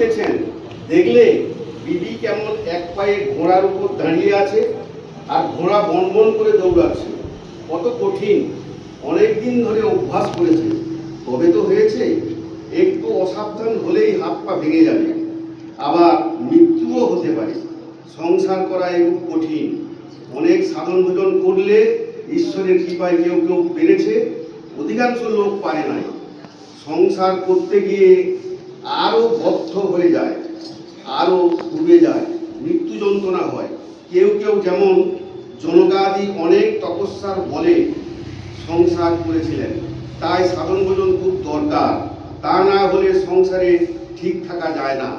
লিখতেছেন দেখলে বিবি কেমন এক পায়ে ঘোড়ার উপর দাঁড়িয়ে আছে আর ঘোড়া বন বন করে দৌড়াচ্ছে। কত কঠিন। অনেক দিন ধরে অভ্যাস করেছে। তবে তো হয়েছে, একটু অসাবধান হলেই হাত পা ভেঙে যাবে। আবার মৃত্যুও হতে পারে। সংসার করা এরূপ কঠিন। অনেক সাধন ভোজন করলে ঈশ্বরের কৃপায় কেউ কেউ পেরেছে, অধিকাংশ লোক পারে নাই। সংসার করতে গিয়ে আরও বদ্ধ হয়ে যায় আরও ডুবে যায়, মৃত্যু যন্ত্রণা হয়। কেউ কেউ যেমন জনগাদি অনেক তপস্যার বলে সংসার করেছিলেন, তাই সাধন ভোজন খুব দরকার। তা না হলে সংসারে ঠিক থাকা যায় না।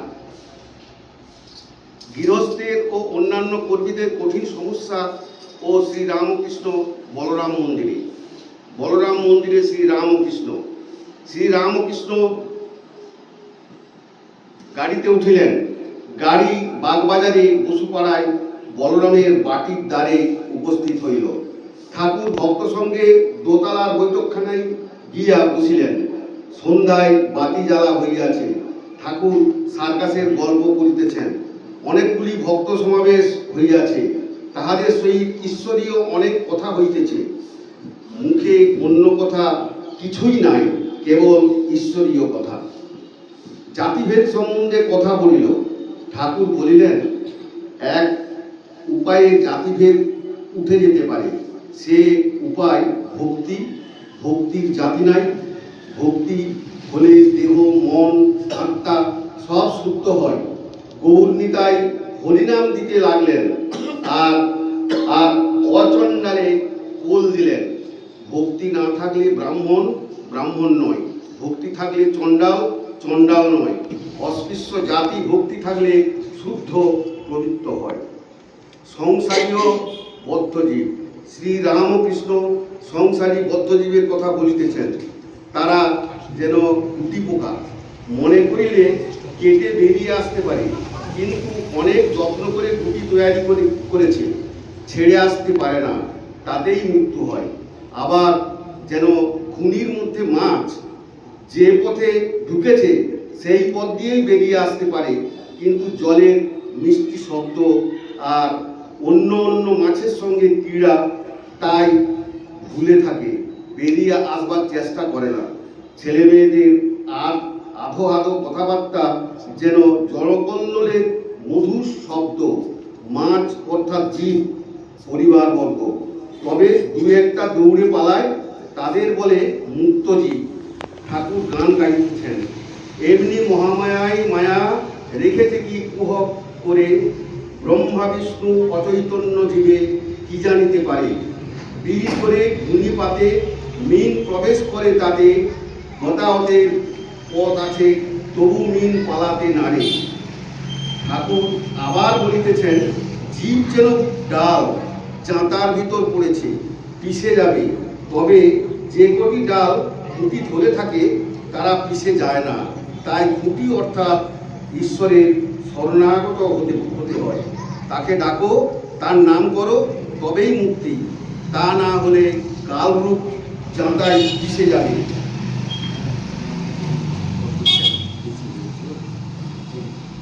গৃহস্থের ও অন্যান্য কর্মীদের কঠিন সমস্যা ও শ্রী রামকৃষ্ণ বলরাম মন্দিরে। বলরাম মন্দিরে শ্রী রামকৃষ্ণ শ্রী রামকৃষ্ণ গাড়িতে উঠিলেন। গাড়ি বাগবাজারে বসুপাড়ায় বলরামের বাটির দ্বারে উপস্থিত হইল। ঠাকুর ভক্ত সঙ্গে দোতলার বৈঠকখানায় গিয়া বসিলেন। সন্ধ্যায় বাতি জ্বালা হইয়াছে। ঠাকুর সার্কাসের গল্প করিতেছেন। অনেকগুলি ভক্ত সমাবেশ হইয়াছে। তাহাদের সহিত ঈশ্বরীয় অনেক কথা হইতেছে। মুখে অন্য কথা কিছুই নাই, কেবল ঈশ্বরীয় কথা। জাতিভেদ সম্বন্ধে কথা বলিল। ঠাকুর বলিলেন, এক উপায়ে জাতিভেদ উঠে যেতে পারে, সে উপায় ভক্তি। ভক্তির জাতি নাই, ভক্তি হলে দেহ, মন, আত্মা সব সুপ্ত হয়। গৌরনিতাই হরিনাম দিতে লাগলেন, আর আর অচণ্ডালে কোল দিলেন। ভক্তি না থাকলে ব্রাহ্মণ ব্রাহ্মণ নয়, ভক্তি থাকলে চণ্ডাল চণ্ডাল নয় অস্পৃশ্য জাতি ভক্তি থাকলে শুদ্ধ পবিত্র হয়। সংসারীয় বদ্ধজীব, শ্রী রামকৃষ্ণ সংসারী বদ্ধজীবের কথা বলিতেছেন, তারা যেন গুটি পোকা মনে করিলে কেটে বেরিয়ে আসতে পারে, কিন্তু অনেক যত্ন করে গুটি তৈরি করে, করেছে, ছেড়ে আসতে পারে না, তাতেই মৃত্যু হয়। আবার যেন খুনির মধ্যে মাছ যে পথে ঢুকেছে, সেই পথ দিয়েই বেরিয়ে আসতে পারে। কিন্তু জলের মিষ্টি শব্দ আর অন্য অন্য মাছের সঙ্গে ক্রীড়া তাই ভুলে থাকে। বেরিয়ে আসবার চেষ্টা করে না। ছেলে মেয়েদের আর আধো কথাবার্তা যেন জলকল্লোলের মধুর শব্দ। মাছ অর্থাৎ জীব, পরিবারবর্গ। তবে দু একটা দৌড়ে পালায়, তাদের বলে মুক্তজীব ঠাকুর গান গাইতেছেন। এমনি মহামায়াই মায়া রেখেছে কি কুহক করে? ব্রহ্মা, বিষ্ণু, অচৈতন্য জীবে কি জানিতে পারে? বিড়ি করে গুনি পাতে মিন প্রবেশ করে তাতে, হতাহতের পথ আছে, তবু মিন পালাতে নারে ঠাকুর আবার বলিতেছেন, জীব যেন ডাল চাঁতার ভিতর পড়েছে, পিষে যাবে, তবে যে কটি ডাল খুঁটি ধরে থাকে, তারা পিছে যায় না। তাই খুঁটি অর্থাৎ ঈশ্বরের শরণাগত হতে হতে হয়। তাকে ডাকো, তার নাম করো, তবেই মুক্তি। তা না হলে কালরূপ যাতায় পিছিয়ে যাবে।